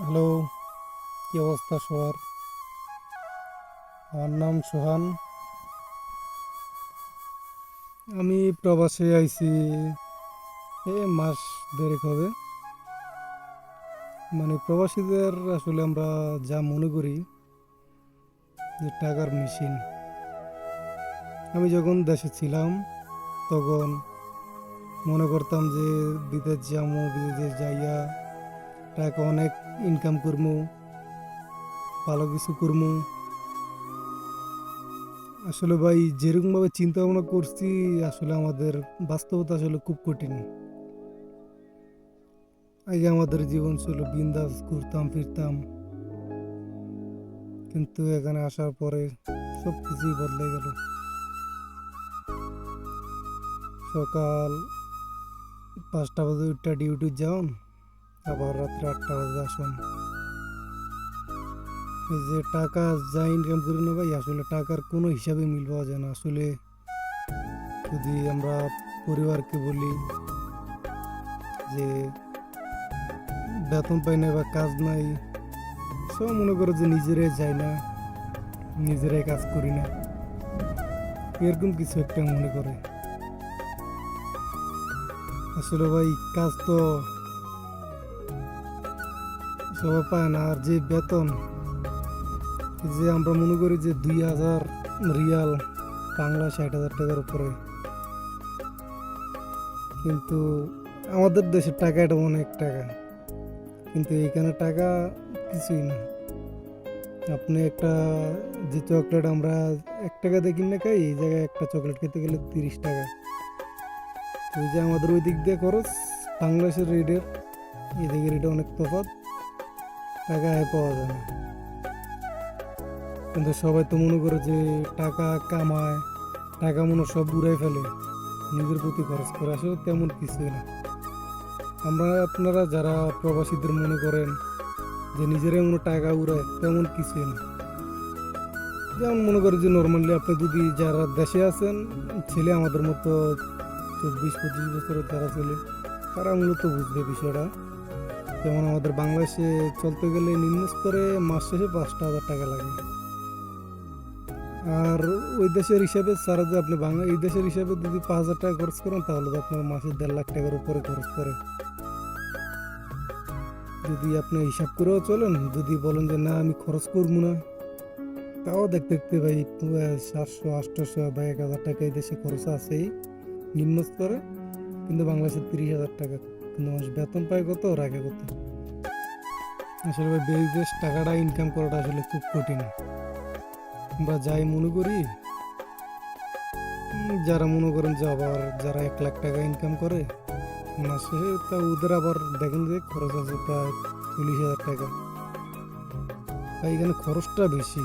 Hello, কি অবস্থা সবার? আমার নাম সোহান। আমি প্রবাসে আইছি, এ মাস দেড়েক হবে। মানে প্রবাসীদের আসলে আমরা যা মনে করি যে টাকার মেশিন। আমি যখন দেশে ছিলাম, তখন মনে করতাম যে বিদেশ যাব বিদেশে যাইয়া টাকা অনেক ইনকাম করব ভালো কিছু করব আসলে ভাই, যেরকমভাবে চিন্তা ভাবনা করছি, আসলে আমাদের বাস্তবতা আসলে খুব কঠিন। আগে আমাদের জীবন ছিল, বিন্দাস ঘুরতাম, ফিরতাম। কিন্তু এখানে আসার পরে সব কিছুই বদলে গেল। সকাল পাঁচটা বাজে উঠটা ডিউটি যাওন আবার রাত্রে আটটা বাজে আসুন এই যে টাকা যা ইনকাম করি না ভাই, আসলে টাকার কোনো হিসাবে মিল পাওয়া যায় না। আসলে যদি আমরা পরিবারকে বলি যে বেতন পাই না বা কাজ নাই সব মনে করো যে নিজেরাই যাই না, নিজেরাই কাজ করি না। এরকম কিছু একটা মনে করে। আসলে ভাই, কাজ তো সবাই পায় না আর যে বেতন, যে আমরা মনে করি যে দুই হাজার রিয়াল বাংলা ষাট হাজার টাকার উপরে। কিন্তু আমাদের দেশের টাকা এটা অনেক টাকা, কিন্তু এখানে টাকা কিছুই না। আপনি একটা যে চকলেট আমরা এক টাকা দিয়ে কিনে খাই, এই জায়গায় একটা চকলেট খেতে গেলে তিরিশ টাকা। তো যে আমাদের ওই দিক দিয়ে খরচ, বাংলাদেশের রেটের এদিকে রেটে অনেক তফাৎ। টাকা আয় পাওয়া যায় না। কিন্তু সবাই তো মনে করে যে টাকা কামায়, টাকা মনে সব উড়াই ফেলে, নিজের প্রতি খরচ করে। আসলে তেমন কিছুই না। আমরা আপনারা যারা প্রবাসীদের মনে করেন যে নিজেরাই মনে টাকা উড়ায় তেমন কিছুই না। যেমন মনে করেন যে নর্মালি আপনি যদি যারা দেশে আছেন, ছেলে আমাদের মতো চব্বিশ পঁচিশ বছরের যারা ছেলে, তারা মূলত বুঝবে বিষয়টা। যেমন আমাদের বাংলাদেশে চলতে গেলে নিম্ন স্তরে মাস শেষে পাঁচটা হাজার টাকা লাগে। আর ওই দেশের হিসাবে সারা যে আপনি বাংলা এই দেশের হিসাবে যদি পাঁচ হাজার টাকা খরচ করেন, তাহলে তো আপনার মাসে দেড় লাখ টাকার উপরে খরচ করে যদি আপনি হিসাব করেও চলেন, যদি বলেন যে, না, আমি খরচ করব না, তাও দেখতে দেখতে ভাই সাতশো আটশোশো বা এক হাজার টাকা এই দেশে খরচ আছেই নিম্ন স্তরে, কিন্তু বাংলাদেশে তিরিশ হাজার টাকা মানুষ বেতন পায় কত রাখে কত? আসলে ভাই বিদেশ টাকাটা ইনকাম করাটা আসলে খুব কঠিন। আমরা যাই মনে করি যারা মনে করেন যে আবার যারা এক লাখ টাকা ইনকাম করে মাসে তা ওদের আবার দেখেন যে খরচ আছে প্রায় চল্লিশ হাজার টাকা। তাই এখানে খরচটা বেশি।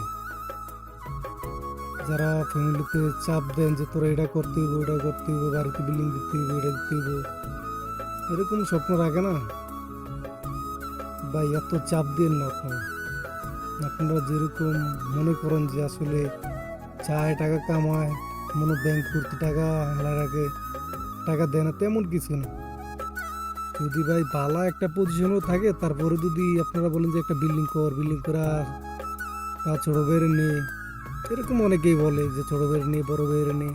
যারা ফ্যামিলিতে চাপ দেন যে তোরা এটা করতে হইব এটা করতে হইব, বাড়িতে বিল্ডিং দিতে হইব, এটা দিতে হইব এরকম স্বপ্ন রাখে না। ভাই, এত চাপ দেন না আপনারা। আপনারা যেরকম মনে করেন যে আসলে চায় টাকা কামায়, মনে ব্যাংক করতে টাকা হেলা রাখে, টাকা দেয় না, তেমন কিছু না। যদি ভাই ভালো একটা পজিশনও থাকে, তারপরে যদি আপনারা বলেন যে একটা বিল্ডিং কর বিল্ডিং করা, তা ছোট বেড়ে নে, এরকম অনেকেই বলে যে ছোট বেড়ে নে, বড় বেড়ে নে।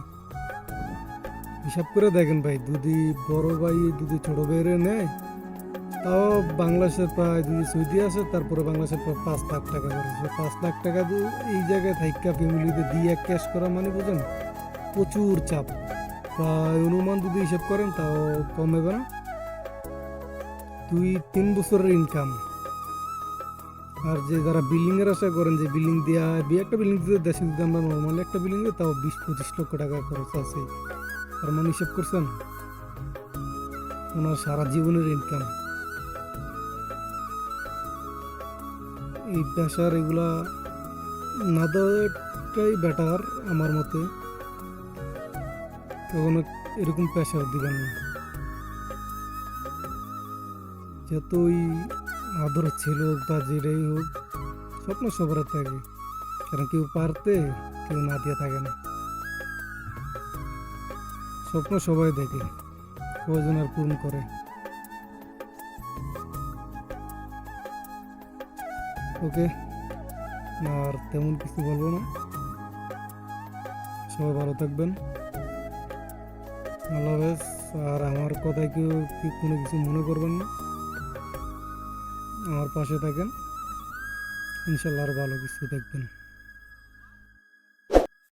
হিসাব করে দেখেন ভাই, যদি বড় ভাই, যদি ছোট বেড়ে নেয়, তাও বাংলাদেশের প্রায় যদি সৌদি আসে তারপরে বাংলাদেশের প্রায় পাঁচ লাখ টাকা খরচ। পাঁচ লাখ টাকা এই জায়গায় থাইকা ফ্যামিলিতে দিয়ে ক্যাশ করা মানে বুঝেন, প্রচুর চাপ। প্রায় অনুমান যদি হিসাব করেন, তাও কম হবে না। দুই, তিন বছরের ইনকাম আর যে যারা বিল্ডিংয়ের আশা করেন যে বিল্ডিং দেওয়া একটা বিল্ডিং দিতে দেশে যদি আমরা নর্মালি একটা বিল্ডিং দিই, তাও বিশ পঁচিশ লক্ষ টাকা খরচ আছে। তার হিসাব করছেন, ওনার সারা জীবনের ইনকাম এই পেশার এগুলা না দেওয়াটাই বেটার আমার মতে। কখনো এরকম পেশার দিবেন না। যত ওই আদর ছিল, বা যেটাই হোক, স্বপ্ন সবার থাকে কারণ কেউ পারতে, কেউ না দিয়ে থাকে না। স্বপ্ন সবাই দেখে, প্রয়োজন আর পূরণ করে। ওকে, আর তেমন কিছু বলব না। সবাই ভালো থাকবেন। আল্লাহ হাফেজ। আর আমার কথায় কেউ কি কোনো কিছু মনে করবেন না? আমার পাশে থাকেন। ইনশাল্লাহ আর ভালো কিছু দেখবেন।